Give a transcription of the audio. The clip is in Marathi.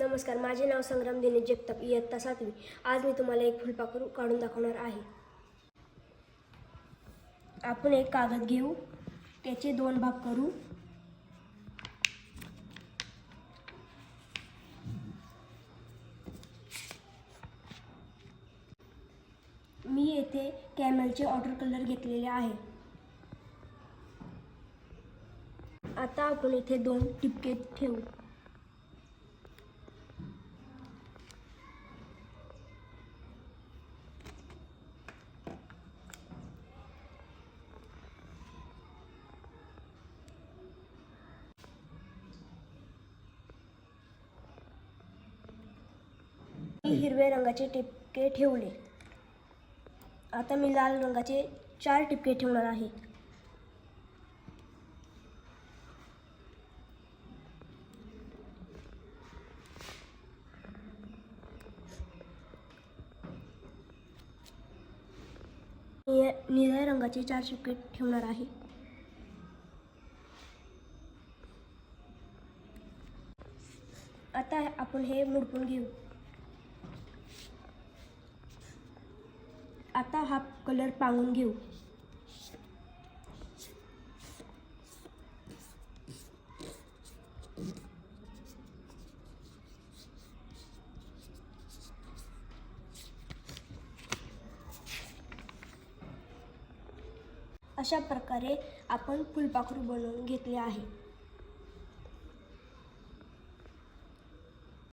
नमस्कार माझे नाव संग्राम दिनेश जगताप इयत्ता सातवी. आज मी तुम्हाला एक फुलपाखरू काढून दाखवणार आहे. आपण एक कागद घेऊ त्याचे दोन भाग करू. मी येथे कॅमलचे ऑर्डर कलर घेतलेले आहे. आता आपण इथे दोन टिपके ठेवू. मी हिरव्या रंगाचे टिपके ठेवले. आता मी लाल रंगाचे चार टिपके ठेवणार आहे. निळ्या निळ्या रंगाचे चार टिपके ठेवणार आहे. आता आपण हे मुडपून घेऊ. आता हा कलर पाहून घेऊ. अशा प्रकारे आपण फुलपाखरू बनवून घेतले आहे.